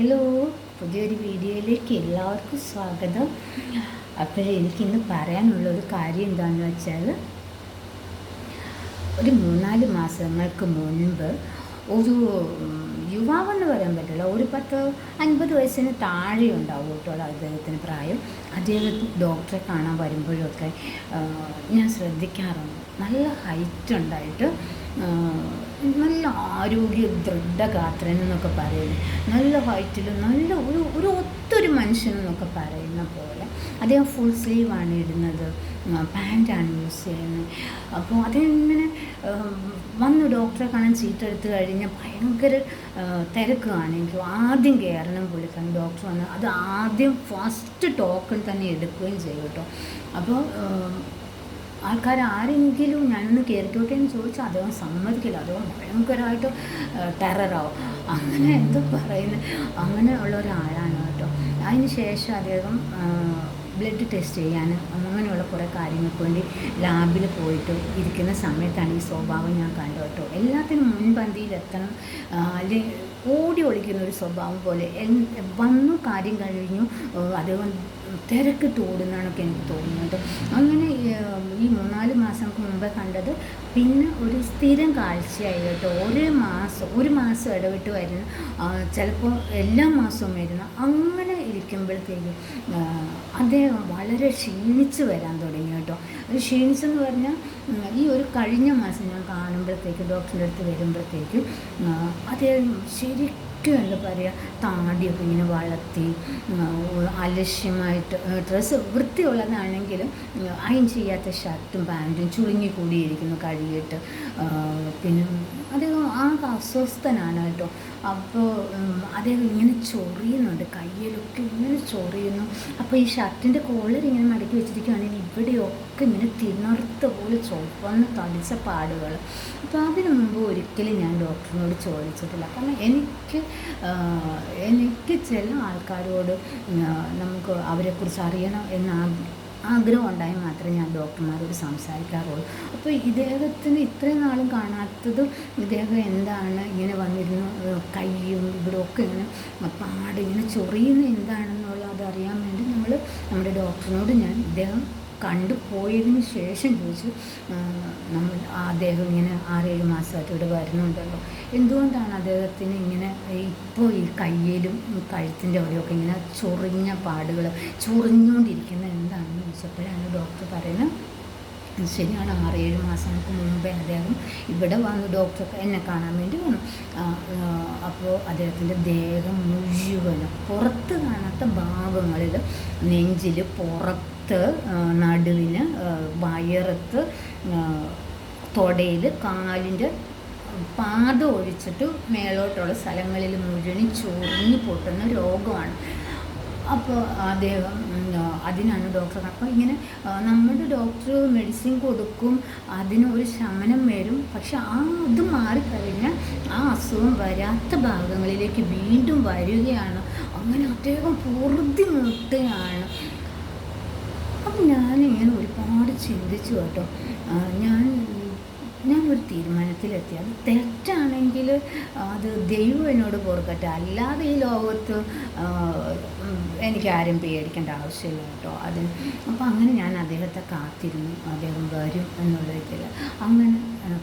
Hello പുതിയൊരു വീഡിയോയിലേക്ക് എല്ലാവർക്കും സ്വാഗതം. അപ്പോൾ എനിക്കിന്ന് പറയാനുള്ള ഒരു കാര്യം എന്താണെന്ന് വെച്ചാൽ ഒരു മൂന്നാൽ മാസങ്ങൾക്ക് മുൻപ് ഒരു യുവാവെന്ന് പറയാൻ പറ്റില്ല ഒരു പത്ത് അൻപത് വയസ്സിന് താഴെ ഉണ്ടാവും കേട്ടോ അദ്ദേഹത്തിന് പ്രായം. അദ്ദേഹം ഡോക്ടറെ കാണാൻ വരുമ്പോഴൊക്കെ ഞാൻ ശ്രദ്ധിക്കാറുണ്ട്. നല്ല ഹൈറ്റ് ഉണ്ടായിട്ട് നല്ല ആരോഗ്യ ദൃഢഗാത്രൻ എന്നൊക്കെ പറയുന്നത് നല്ല ഹൈറ്റിൽ നല്ല ഒരു ഒരു ഒത്തൊരു മനുഷ്യൻ എന്നൊക്കെ പറയുന്ന പോലെ അദ്ദേഹം ഫുൾ സ്ലീവാണ് ഇടുന്നത്. പാന്റാണ് യൂസ് ചെയ്യുന്നത്. അപ്പോൾ അതിങ്ങനെ വന്ന് ഡോക്ടറെ കാണാൻ ചീട്ടെടുത്ത് കഴിഞ്ഞാൽ ഭയങ്കര തിരക്കുകയാണെങ്കിൽ ആദ്യം കയറണം പുള്ളിക്കാൻ ഡോക്ടർ വന്ന് അത് ആദ്യം ഫസ്റ്റ് ടോക്കൺ തന്നെ എടുക്കുകയും ചെയ്യും കേട്ടോ അപ്പോൾ ആൾക്കാർ ആരെങ്കിലും ഞാനൊന്ന് കയറിക്കോട്ടെ എന്ന് ചോദിച്ചാൽ അദ്ദേഹം സമ്മതിക്കില്ല അദ്ദേഹം ഭയങ്കരമായിട്ട് ടെററാവും. അങ്ങനെ എന്തോ പറയുന്നത് അങ്ങനെ ഉള്ള ഒരാളാണ് കേട്ടോ. അതിന് ശേഷം അദ്ദേഹം ബ്ലഡ് ടെസ്റ്റ് ചെയ്യാൻ അങ്ങനെയുള്ള കുറേ കാര്യങ്ങൾക്ക് വേണ്ടി ലാബിൽ പോയിട്ട് ഇരിക്കുന്ന സമയത്താണ് ഈ സ്വഭാവം ഞാൻ കണ്ടു കേട്ടോ. എല്ലാത്തിനും മുൻപന്തിയിലെത്തണം അല്ലെങ്കിൽ ഓടി ഒളിക്കുന്ന ഒരു സ്വഭാവം പോലെ വന്നു കാര്യം കഴിഞ്ഞു അദ്ദേഹം തിരക്കിട്ട് ഓടുന്നതാണൊക്കെ എനിക്ക് തോന്നുന്നത്. അങ്ങനെ ഈ മൂന്നാൽ മാസങ്ങൾക്ക് മുമ്പ് കണ്ടത് പിന്നെ ഒരു സ്ഥിരം കാഴ്ചയായി കേട്ടോ. ഒരു മാസം ഒരു മാസം ഇടവിട്ട് വരുന്ന ചിലപ്പോൾ എല്ലാ മാസവും വരുന്ന അങ്ങനെ ഇരിക്കുമ്പോഴത്തേക്കും അദ്ദേഹം വളരെ ക്ഷീണിച്ച് വരാൻ തുടങ്ങി കേട്ടോ. ക്ഷീണിച്ചെന്ന് പറഞ്ഞാൽ ഈ ഒരു കഴിഞ്ഞ മാസം ഞാൻ കാണുമ്പോഴത്തേക്കും ഡോക്ടറിന്റെ അടുത്ത് വരുമ്പോഴത്തേക്കും അദ്ദേഹം ശരിക്കും എന്താ പറയുക താടിയൊക്കെ ഇങ്ങനെ വളർത്തി അലക്ഷ്യമായിട്ട് ഡ്രസ്സ് വൃത്തിയുള്ളതാണെങ്കിലും അയൺ ചെയ്യാത്ത ഷർട്ടും പാന്റും ചുളുങ്ങി കൂടിയിരിക്കുന്നു കഴുകിയിട്ട്. പിന്നെ അദ്ദേഹം ആ അസ്വസ്ഥനാണ് കേട്ടോ. അപ്പോൾ അദ്ദേഹം ഇങ്ങനെ ചൊറിയുന്നുണ്ട് കയ്യിലൊക്കെ ഇങ്ങനെ ചൊറിയുന്നു. അപ്പോൾ ഈ ഷർട്ടിന്റെ കോളർ ഇങ്ങനെ മടക്കി വെച്ചിരിക്കുകയാണെങ്കിൽ ഇവിടെയൊക്കെ ഇങ്ങനെ തിണർത്ത പോലെ ചുവന്ന് തടിച്ച പാടുകൾ. അപ്പോൾ അതിനു മുമ്പ് ഒരിക്കലും ഞാൻ ഡോക്ടറിനോട് ചോദിച്ചിട്ടില്ല. കാരണം എനിക്ക് എനിക്ക് ചില ആൾക്കാരോട് നമുക്ക് അവരെക്കുറിച്ച് അറിയണം എന്ന ആഗ്രഹം ഉണ്ടായി മാത്രമേ ഞാൻ ഡോക്ടർമാരോട് സംസാരിക്കാറുള്ളൂ. അപ്പോൾ ഇദ്ദേഹത്തിന് ഇത്രയും നാളും കാണാത്തതും ഇദ്ദേഹം എന്താണ് ഇങ്ങനെ വന്നിരുന്നു കൈയും ഇവിടെയൊക്കെ ഇങ്ങനെ പാട് ഇങ്ങനെ ചൊറിയുന്ന എന്താണെന്നുള്ളത് അറിയാൻ വേണ്ടി നമ്മൾ നമ്മുടെ ഡോക്ടറിനോട് ഞാൻ ഇദ്ദേഹം കണ്ടു പോയതിന് ശേഷം ചോദിച്ചു നമ്മൾ അദ്ദേഹം ഇങ്ങനെ ആറേഴ് മാസമായിട്ട് ഇവിടെ വരുന്നുണ്ടല്ലോ. എന്തുകൊണ്ടാണ് അദ്ദേഹത്തിന് ഇങ്ങനെ ഇപ്പോൾ ഈ കയ്യിലും കഴുത്തിന്റെ അവിടെയൊക്കെ ഇങ്ങനെ ചൊറിഞ്ഞ പാടുകൾ ചൊറിഞ്ഞുകൊണ്ടിരിക്കുന്ന എന്താണെന്ന് ചോദിച്ചപ്പോഴാണ് ഡോക്ടർ പറയുന്നത് ശരിയാണ്. ആറേഴ് മാസങ്ങൾക്ക് മുമ്പേ അദ്ദേഹം ഇവിടെ വന്ന് ഡോക്ടർക്ക് എന്നെ കാണാൻ വേണ്ടി വന്നു. അപ്പോൾ അദ്ദേഹത്തിന്റെ ദേഹം മുഴുവനും പുറത്ത് കാണാത്ത ഭാഗങ്ങളിൽ നെഞ്ചിൽ പുറത്ത് നടുവിന് വയറത്ത് തൊടയിൽ കാലിന്റെ പാദം ഒഴിച്ചിട്ട് മേലോട്ടുള്ള സ്ഥലങ്ങളിൽ മുഴുവൻ ചൊറിഞ്ഞ് പൊട്ടുന്ന രോഗമാണ്. അപ്പോൾ അദ്ദേഹം അതിനാണ് ഡോക്ടർ അപ്പോൾ ഇങ്ങനെ നമ്മുടെ ഡോക്ടർ മെഡിസിൻ കൊടുക്കും അതിന് ഒരു ശമനം വരും. പക്ഷെ ആ അത് മാറിക്കഴിഞ്ഞാൽ ആ അസുഖം വരാത്ത ഭാഗങ്ങളിലേക്ക് വീണ്ടും വരികയാണ്. അങ്ങനെ അദ്ദേഹം പൊറുതി മുട്ടുകയാണ് അപ്പം ഞാനിങ്ങനെ ഒരുപാട് ചിന്തിച്ചു കേട്ടോ. ഞാൻ ഞാൻ ഒരു തീരുമാനത്തിലെത്തി അത് തെറ്റാണെങ്കിൽ അത് ദൈവം എന്നോട് പൊറുക്കട്ടെ. അല്ലാതെ ഈ ലോകത്ത് എനിക്ക് ആരും പേടിക്കേണ്ട ആവശ്യമില്ല കേട്ടോ അതിന്. അപ്പോൾ അങ്ങനെ ഞാൻ അദ്ദേഹത്തെ കാത്തിരുന്നു. അദ്ദേഹം വരും എന്നുള്ള ഇതിൽ അങ്ങനെ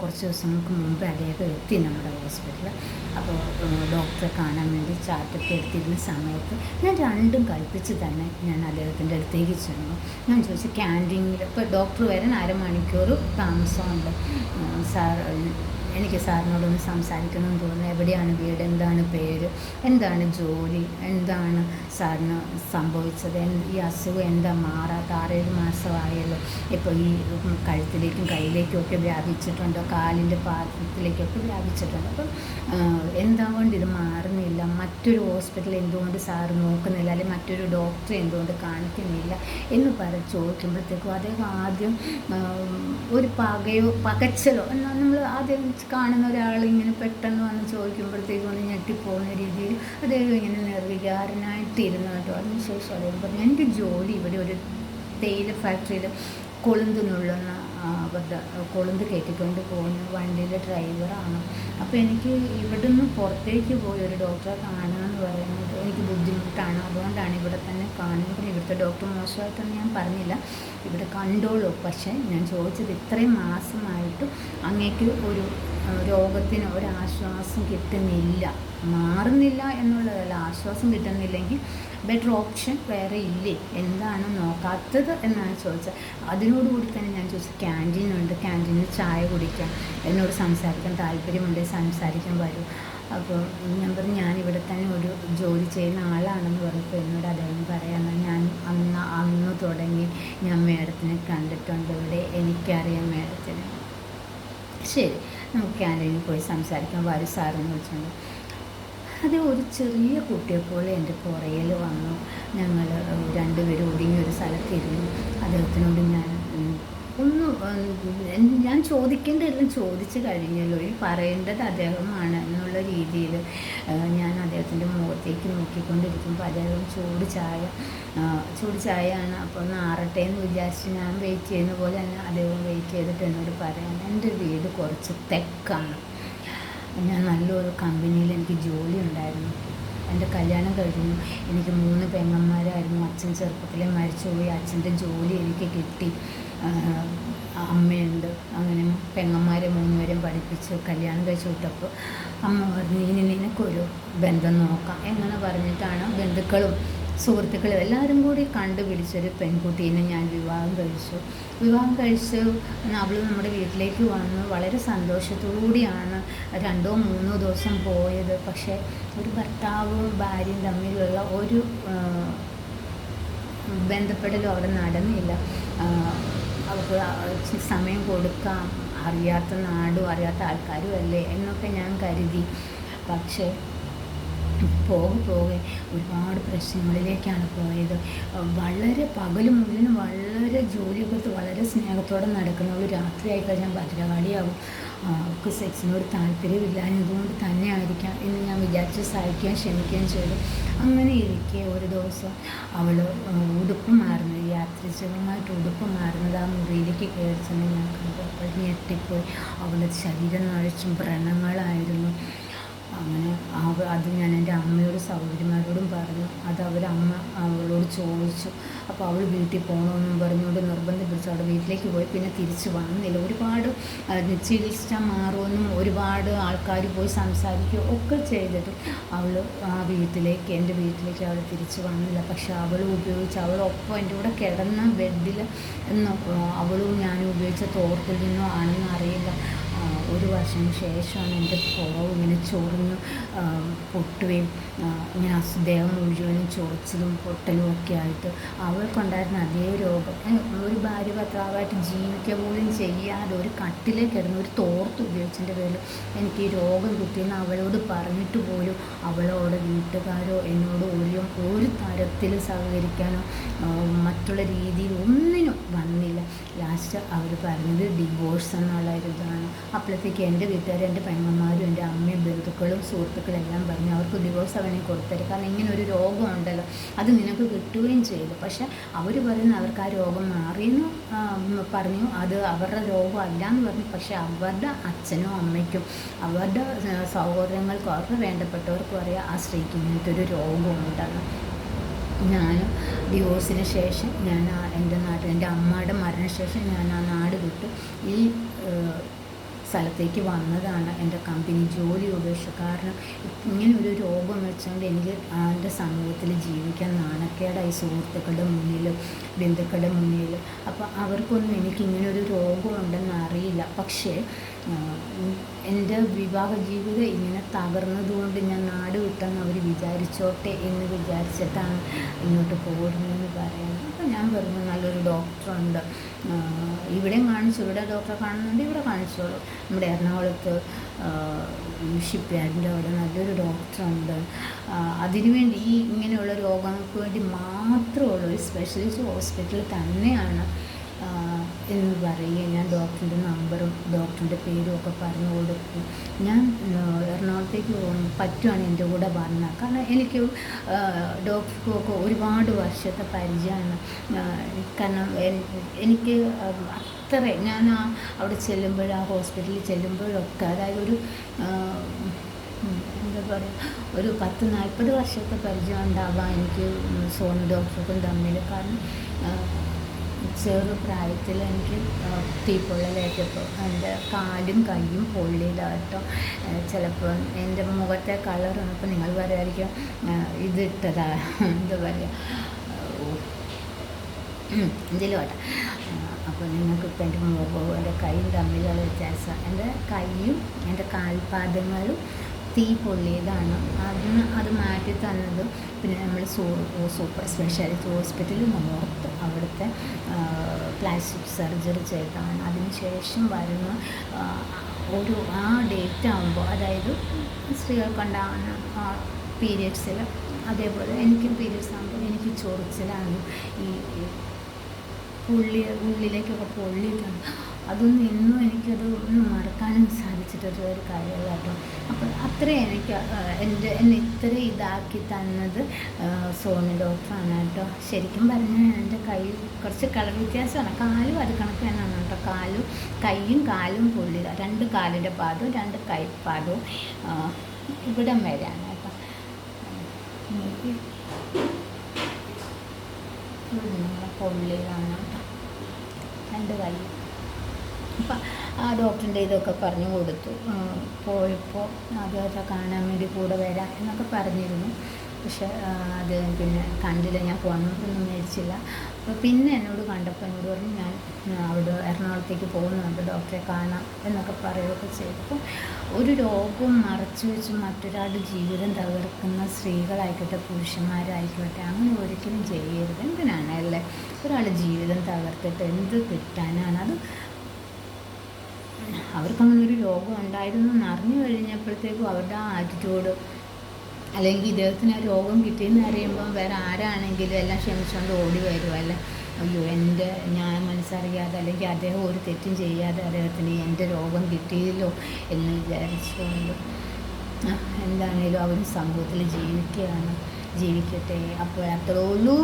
കുറച്ച് ദിവസങ്ങൾക്ക് മുമ്പ് അദ്ദേഹം എത്തി നമ്മുടെ ഹോസ്പിറ്റലിൽ അപ്പോൾ ഡോക്ടറെ കാണാൻ വേണ്ടി ചാർട്ടൊക്കെ എടുത്തിരുന്ന സമയത്ത് ഞാൻ രണ്ടും കൽപ്പിച്ച് തന്നെ ഞാൻ അദ്ദേഹത്തിന്റെ അടുത്തേക്ക് ചെന്നു. ഞാൻ ചോദിച്ചു ക്യാന്റീനിൽ ഇപ്പോൾ ഡോക്ടർ വരാൻ അരമണിക്കൂർ താമസമുണ്ട്. സാർ എനിക്ക് സാറിനോടൊന്ന് സംസാരിക്കണമെന്ന് തോന്നുന്നു. എവിടെയാണ് വീട്? എന്താണ് പേര്? എന്താണ് ജോലി? എന്താണ് സാറിന് സംഭവിച്ചത്? ഈ അസുഖം എന്താ മാറാത്ത? ആറേഴ് മാസമായല്ലോ. ഇപ്പോൾ ഈ കഴുത്തിലേക്കും കയ്യിലേക്കും ഒക്കെ വ്യാപിച്ചിട്ടുണ്ടോ. കാലിന്റെ പാത്രത്തിലേക്കൊക്കെ വ്യാപിച്ചിട്ടുണ്ട്. അപ്പം എന്തുകൊണ്ട് ഇത് മാറുന്നില്ല? മറ്റൊരു ഹോസ്പിറ്റൽ എന്തുകൊണ്ട് സാറ് നോക്കുന്നില്ല? അല്ലെങ്കിൽ മറ്റൊരു ഡോക്ടറെ എന്തുകൊണ്ട് കാണിക്കുന്നില്ല? എന്ന് പറ ചോദിക്കുമ്പോഴത്തേക്കും അദ്ദേഹം ആദ്യം ഒരു പകയോ പകച്ചലോ എന്നാൽ നമ്മൾ ആദ്യം കാണുന്ന ഒരാൾ ഇങ്ങനെ പെട്ടെന്ന് വന്ന് ചോദിക്കുമ്പോഴത്തേക്കും ഒന്ന് ഞെട്ടിപ്പോകുന്ന രീതിയിൽ അദ്ദേഹം ഇങ്ങനെ നിർവികാരനായിട്ടിരുന്നു കേട്ടോ. അതിനുശേഷം അദ്ദേഹം പറഞ്ഞു എന്റെ ജോലി ഇവിടെ ഒരു തേയില ഫാക്ടറിയിൽ കൊളുന്ത് നുള്ളുന്ന അവരുടെ കൊളുന്ത് കയറ്റിക്കൊണ്ട് പോകുന്ന വണ്ടിയിലെ ഡ്രൈവറാണ് അപ്പോൾ എനിക്ക് ഇവിടുന്ന് പുറത്തേക്ക് പോയി ഒരു ഡോക്ടറെ കാണുക എന്ന് പറയുന്നത് ഇവിടെ തന്നെ കാണുമ്പോൾ ഇവിടുത്തെ ഡോക്ടർ മോശമായിട്ടൊന്നും ഞാൻ പറഞ്ഞില്ല. ഇവിടെ കണ്ടോളൂ. പക്ഷേ ഞാൻ ചോദിച്ചത് ഇത്രയും മാസമായിട്ടും അങ്ങേക്ക് ഒരു രോഗത്തിന് ഒരാശ്വാസം കിട്ടുന്നില്ല. മാറുന്നില്ല എന്നുള്ളതല്ല. ആശ്വാസം കിട്ടുന്നില്ലെങ്കിൽ ബെറ്റർ ഓപ്ഷൻ വേറെ ഇല്ലേ? എന്താണ് നോക്കാത്തത് എന്നാണ് ചോദിച്ചത്. അതിനോടുകൂടി തന്നെ ഞാൻ ചോദിച്ചത് ക്യാന്റീനുണ്ട് ക്യാന്റീനിൽ ചായ കുടിക്കാം. എന്നോട് സംസാരിക്കാൻ താല്പര്യമുണ്ട് സംസാരിക്കാൻ വരും. അപ്പോൾ ഞാൻ പറഞ്ഞു ഞാൻ ഇവിടെ തന്നെ ഒരു ജോലി ചെയ്യുന്ന ആളാണെന്ന് പറഞ്ഞപ്പോൾ എന്നോട് അദ്ദേഹം പറയാമെന്ന് ഞാൻ അന്ന് അന്ന് തുടങ്ങി ഞാൻ മേഡത്തിനെ കണ്ടിട്ടുണ്ട് ഇവിടെ എനിക്കറിയാം മേഡത്തിനെ. ശരി നമുക്ക് ക്യാന്റീനിൽ പോയി സംസാരിക്കാം വരും സാറിനെ വിളിച്ചുകൊണ്ട് അത് ഒരു ചെറിയ കുട്ടിയെപ്പോലെ എന്റെ പുറയിൽ വന്നു. ഞങ്ങൾ രണ്ടുപേരും ഒതുങ്ങി ഒരു സ്ഥലത്തിരുന്നു അദ്ദേഹത്തിനോട് ഞാൻ ഒന്ന് ഞാൻ ചോദിക്കേണ്ടതെല്ലാം ചോദിച്ചു കഴിഞ്ഞല്ലോ. ഈ പറയേണ്ടത് അദ്ദേഹമാണ് എന്നുള്ള രീതിയിൽ ഞാൻ അദ്ദേഹത്തിന്റെ മുഖത്തേക്ക് നോക്കിക്കൊണ്ടിരിക്കുമ്പോൾ അദ്ദേഹം ചൂട് ചായ ചൂട് ചായയാണ് അപ്പോൾ ഒന്ന് ആറട്ടെ എന്ന് വിചാരിച്ച് ഞാൻ വെയിറ്റ് ചെയ്യുന്ന പോലെ തന്നെ അദ്ദേഹം വെയിറ്റ് ചെയ്തിട്ട് എന്നോട് പറയാൻ എന്റെ വീട് കുറച്ച് തെക്കാണ്. ഞാൻ നല്ലൊരു കമ്പനിയിൽ എനിക്ക് ജോലി ഉണ്ടായിരുന്നു. എന്റെ കല്യാണം കഴിഞ്ഞു. എനിക്ക് മൂന്ന് പെങ്ങന്മാരായിരുന്നു. അച്ഛൻ ചെറുപ്പത്തിലെ മരിച്ചുപോയി. അച്ഛന്റെ ജോലി എനിക്ക് കിട്ടി. അമ്മയുണ്ട്. അങ്ങനെ പെങ്ങന്മാരെ മൂന്നുപേരെയും പഠിപ്പിച്ച് കല്യാണം കഴിച്ച് വിട്ടപ്പോൾ അമ്മ പറഞ്ഞു ഇനി നിനക്കൊരു ബന്ധം നോക്കാം. എങ്ങനെ പറഞ്ഞിട്ടാണ് ബന്ധുക്കളും സുഹൃത്തുക്കളും എല്ലാവരും കൂടി കണ്ടുപിടിച്ചൊരു പെൺകുട്ടീനെ ഞാൻ വിവാഹം കഴിച്ചു. വിവാഹം കഴിച്ച് അവൾ നമ്മുടെ വീട്ടിലേക്ക് വന്ന്. വളരെ സന്തോഷത്തോടുകൂടിയാണ് രണ്ടോ മൂന്നോ ദിവസം പോയത്. പക്ഷേ ഒരു ഭർത്താവും ഭാര്യയും തമ്മിലുള്ള ഒരു ബന്ധപ്പെടലും അവിടെ നടന്നില്ല. അവർക്ക് സമയം കൊടുക്കാം. അറിയാത്ത നാടും അറിയാത്ത ആൾക്കാരും അല്ലേ എന്നൊക്കെ ഞാൻ കരുതി. പക്ഷേ പോകെ പോകെ ഒരുപാട് പ്രശ്നങ്ങളിലേക്കാണ് പോയത്. വളരെ പകൽ മുഴുവനും വളരെ ജോലിയൊക്കെ വളരെ സ്നേഹത്തോടെ നടക്കുന്ന ഒരു രാത്രിയായി കഴിഞ്ഞാൽ ഭദ്രകാളിയാവും അവർക്ക് സെക്സിനോട് താല്പര്യമില്ല എന്നതുകൊണ്ട് തന്നെ ആയിരിക്കാം എന്ന് ഞാൻ വിചാരിച്ച് സഹിക്കാൻ ക്ഷമിക്കുകയും ചെയ്തു. അങ്ങനെ ഇരിക്കെ ഒരു ദിവസം അവൾ ഉടുപ്പ് മാറുന്നത് യാത്രികമായിട്ട് ഉടുപ്പ് മാറുന്നത് ആ മുറിയിലേക്ക് കയറി ചെന്ന് ഞാൻ കണ്ടു അപ്പോൾ ഞെട്ടിപ്പോയി. അവളുടെ ശരീരം നഴിച്ചും വ്രണങ്ങളായിരുന്നു. അങ്ങനെ അത് ഞാൻ എന്റെ അമ്മയോട് സഹോദരിമാരോടും പറഞ്ഞു. അത് അവരമ്മ അവളോട് ചോദിച്ചു. അപ്പോൾ അവൾ വീട്ടിൽ പോകണമെന്നും പറഞ്ഞുകൊണ്ട് നിർബന്ധം പിടിച്ചു അവിടെ വീട്ടിലേക്ക് പോയി. പിന്നെ തിരിച്ച് വന്നില്ല. ഒരുപാട് ചികിത്സ മാറുമെന്നും ഒരുപാട് ആൾക്കാർ പോയി സംസാരിക്കുകയും ഒക്കെ ചെയ്തിട്ട് അവൾ ആ വീട്ടിലേക്ക് എന്റെ വീട്ടിലേക്ക് അവൾ തിരിച്ചു വന്നില്ല. പക്ഷെ അവൾ ഉപയോഗിച്ച് അവളൊപ്പം എന്റെ കൂടെ കിടന്ന ബെഡിൽ എന്നോ അവളും ഞാനും ഉപയോഗിച്ച തോർത്തിൽ നിന്നോ ആണെന്ന് അറിയില്ല. ഒരു വർഷം ശേഷമാണ് എന്റെ പുറവ് ഇങ്ങനെ ചൊറിഞ്ഞു പൊട്ടുകയും ഇങ്ങനെ ദേഹം മുഴുവനും ചൊറിച്ചതും പൊട്ടലും ഒക്കെ ആയിട്ട് അവൾക്കുണ്ടായിരുന്ന അതേ രോഗം. ഒരു ഭാര്യ ഭർത്താവായിട്ട് ജീവിക്കുക പോലും ചെയ്യാതെ ഒരു കട്ടിലേക്ക് കിടന്ന് ഒരു തോർത്ത് ഉപയോഗിച്ചതിന്റെ പേരിൽ എനിക്ക് ഈ രോഗം കിട്ടിയെന്ന് അവളോട് പറഞ്ഞിട്ട് പോലും അവളോട് വീട്ടുകാരോ എന്നോട് ഒരു ഒരു തരത്തിൽ സഹകരിക്കാനോ മറ്റുള്ള രീതിയിൽ ഒന്നിനും വന്നില്ല. ലാസ്റ്റ് അവർ പറഞ്ഞത് ഡിവോഴ്സ് എന്നുള്ള ഒരു ഇതാണ്. അപ്പോഴത്തേക്ക് എന്റെ വീട്ടുകാർ എന്റെ പെങ്ങന്മാരും എന്റെ അമ്മയും ബന്ധുക്കളും സുഹൃത്തുക്കളും എല്ലാം പറഞ്ഞു അവർക്ക് ഡിവോഴ്സ് അവനെ കൊടുത്തരും. കാരണം ഇങ്ങനെ ഒരു രോഗമുണ്ടല്ലോ അത് നിനക്ക് കിട്ടുകയും ചെയ്തു. പക്ഷേ അവർ പറയുന്നു അവർക്ക് ആ രോഗം മാറിയെന്ന് പറഞ്ഞു. അത് അവരുടെ രോഗമല്ല എന്ന് പറഞ്ഞു. പക്ഷേ അവരുടെ അച്ഛനും അമ്മയ്ക്കും അവരുടെ സഹോദരങ്ങൾക്കും അവർക്ക് വേണ്ടപ്പെട്ടവർക്കും അറിയാം ആ സ്ത്രീക്ക് ഇങ്ങനത്തെ ഒരു രോഗമുണ്ടെന്ന് ഞാൻ ഡിവോഴ്സിന് ശേഷം ഞാൻ എന്റെ നാട്ടിൽ എന്റെ അമ്മയുടെ മരണശേഷം ഞാൻ ആ നാട് വിട്ടു. ഈ സ്ഥലത്തേക്ക് വന്നതാണ് എന്റെ കമ്പനി ജോലി ഉപേക്ഷ. കാരണം ഇങ്ങനെ ഒരു രോഗം വെച്ചുകൊണ്ട് എനിക്ക് എന്റെ സമൂഹത്തിൽ ജീവിക്കാൻ നാണക്കേടായി സുഹൃത്തുക്കളുടെ മുന്നിലും ബന്ധുക്കളുടെ മുന്നിലും. അപ്പോൾ അവർക്കൊന്നും എനിക്ക് ഇങ്ങനെ ഒരു രോഗമുണ്ടെന്ന് അറിയില്ല. പക്ഷേ എന്റെ വിവാഹ ജീവിതം ഇങ്ങനെ തകർന്നതുകൊണ്ട് ഞാൻ നാട് വിട്ടെന്ന് അവർ വിചാരിച്ചോട്ടെ എന്ന് വിചാരിച്ചിട്ടാണ് ഇങ്ങോട്ട് പോരുന്നതെന്ന് പറയുന്നത് അപ്പോൾ ഞാൻ പറഞ്ഞു നല്ലൊരു ഡോക്ടറുണ്ട്. ഇവിടെയും കാണിച്ചു ഇവിടെ ഡോക്ടറെ കാണുന്നുണ്ട് ഇവിടെ കാണിച്ചോളൂ നമ്മുടെ എറണാകുളത്ത് ഷിപ്പ് യാർഡിന്റെ അവിടെ നല്ലൊരു ഡോക്ടറുണ്ട്. അതിനുവേണ്ടി ഈ ഇങ്ങനെയുള്ള രോഗങ്ങൾക്ക് വേണ്ടി മാത്രമുള്ള ഒരു സ്പെഷ്യലിസ്റ്റ് ഹോസ്പിറ്റൽ തന്നെയാണ് എന്ന് പറയുകയും ഞാൻ ഡോക്ടറിന്റെ നമ്പറും ഡോക്ടറിന്റെ പേരും ഒക്കെ പറഞ്ഞു കൊടുക്കും ഞാൻ എറണാകുളത്തേക്ക് പോകും പറ്റുവാണ് എന്റെ കൂടെ വന്ന കാരണം എനിക്ക് ഡോക്ടർക്കൊക്കെ ഒരുപാട് വർഷത്തെ പരിചയമാണ്. കാരണം എനിക്ക് അത്ര ഞാൻ അവിടെ ചെല്ലുമ്പോൾ ആ ഹോസ്പിറ്റലിൽ ചെല്ലുമ്പോഴൊക്കെ അതായത് ഒരു എന്താ പറയുക ഒരു പത്ത് നാൽപ്പത് വർഷത്തെ പരിചയം ഉണ്ടാവാം എനിക്ക് സോണി ഡോക്ടർക്കും തമ്മിൽ. കാരണം ആ, ചെറു പ്രായത്തിൽ എനിക്ക് തീപ്പൊള്ളലേറ്റപ്പോൾ എന്റെ കാലും കൈയും പൊള്ളിയതാട്ടോ ചിലപ്പോൾ എന്റെ മുഖത്തെ കളർ വന്നപ്പോൾ നിങ്ങൾ പറയുമായിരിക്കും ഇതിട്ടതാ എന്താ പറയുക എന്തെങ്കിലും ആട്ടെ അപ്പോൾ നിങ്ങൾക്ക് ഇപ്പം എന്റെ മുഖവും എന്റെ കൈയും തമ്മിലുള്ള വ്യത്യാസം. എന്റെ കൈയും എന്റെ കാൽപാദങ്ങളും തീ പൊള്ളിയതാണ്. അതിന് അത് മാറ്റി തന്നത് പിന്നെ നമ്മൾ സൂ സൂപ്പർ സ്പെഷ്യാലിറ്റി ഹോസ്പിറ്റലിൽ നോർത്ത് അവിടുത്തെ പ്ലാസ്റ്റിക് സർജറി ചെയ്തതാണ്. അതിനുശേഷം വരുന്ന ആ, ഒരു ആ ഡേറ്റ് ആകുമ്പോൾ അതായത് സ്ത്രീകൾക്കുണ്ടാകുന്ന പീരിയഡ്സിൽ അതേപോലെ എനിക്കും പീരിയഡ്സ് ആകുമ്പോൾ എനിക്ക് ചൊറിച്ചിലാണ് ഈ പുള്ളി ഉള്ളിലേക്കൊക്കെ പൊള്ളിയിട്ടുണ്ട് അതൊന്നും ഇന്നും എനിക്കത് ഒന്നും മറക്കാനും സാധിച്ചിട്ടുള്ള ഒരു കാര്യമല്ല കേട്ടോ. അപ്പോൾ അത്രയും എനിക്ക് എന്റെ എന്നെ ഇത്ര ഇതാക്കി തന്നത് സോണി ഡോക്ടറാണ് കേട്ടോ. ശരിക്കും പറഞ്ഞാൽ എന്റെ കൈ കുറച്ച് കളർ വ്യത്യാസമാണ്. കാലും അത് കണക്ക് തന്നെയാണ് കേട്ടോ. കാലും കൈയും കാലും പുള്ളി രണ്ട് കാലിന്റെ പാദവും രണ്ട് കൈ പാദവും ആ, ഇവിടം വരെയാണ് കേട്ടോ. പുള്ളി കാണാം കേട്ടോ. രണ്ട് കൈ അപ്പം ആ ഡോക്ടറിന്റെ ഇതൊക്കെ പറഞ്ഞു കൊടുത്തു. പോയപ്പോൾ അദ്ദേഹത്തെ കാണാൻ വേണ്ടി കൂടെ വരാം എന്നൊക്കെ പറഞ്ഞിരുന്നു. പക്ഷെ അത് പിന്നെ കണ്ടില്ല ഞാൻ പോകണമെന്നൊന്നും മേടിച്ചില്ല അപ്പോൾ പിന്നെ എന്നോട് കണ്ടപ്പോൾ എന്നോട് പറഞ്ഞു ഞാൻ അവിടെ എറണാകുളത്തേക്ക് പോകുന്നുണ്ട് ഡോക്ടറെ കാണാം എന്നൊക്കെ പറയുകയൊക്കെ ചെയ്തപ്പോൾ ഒരു രോഗം മറച്ചു വെച്ച് മറ്റൊരാളുടെ ജീവിതം തകർക്കുന്ന സ്ത്രീകളായിക്കോട്ടെ പുരുഷന്മാരായിക്കോട്ടെ അങ്ങനെ ഒരിക്കലും ചെയ്യരുത്. എന്തിനാണ് അല്ലേ? ഒരാളുടെ ജീവിതം തകർത്തിട്ട് എന്ത് കിട്ടാനാണ് അത് അവർക്കങ്ങനെ ഒരു രോഗം ഉണ്ടായിരുന്നു എന്ന് അറിഞ്ഞു കഴിഞ്ഞപ്പോഴത്തേക്കും അവരുടെ ആ ആറ്റിറ്റ്യൂഡ് അല്ലെങ്കിൽ ഇദ്ദേഹത്തിന് ആ രോഗം കിട്ടിയെന്ന് അറിയുമ്പോൾ വേറെ ആരാണെങ്കിലും എല്ലാം ക്ഷമിച്ചുകൊണ്ട് ഓടി വരും അല്ലെ അയ്യോ എന്റെ ഞാൻ മനസ്സറിയാതെ അല്ലെങ്കിൽ അദ്ദേഹം ഒരു തെറ്റും ചെയ്യാതെ അദ്ദേഹത്തിന് എന്റെ രോഗം കിട്ടിയല്ലോ എന്ന് വിചാരിച്ചുകൊണ്ട് എന്താണേലും അവർ സമൂഹത്തിൽ ജീവിക്കുകയാണ് ജീവിക്കട്ടെ. അപ്പോൾ അത്രേ ഉള്ളൂ.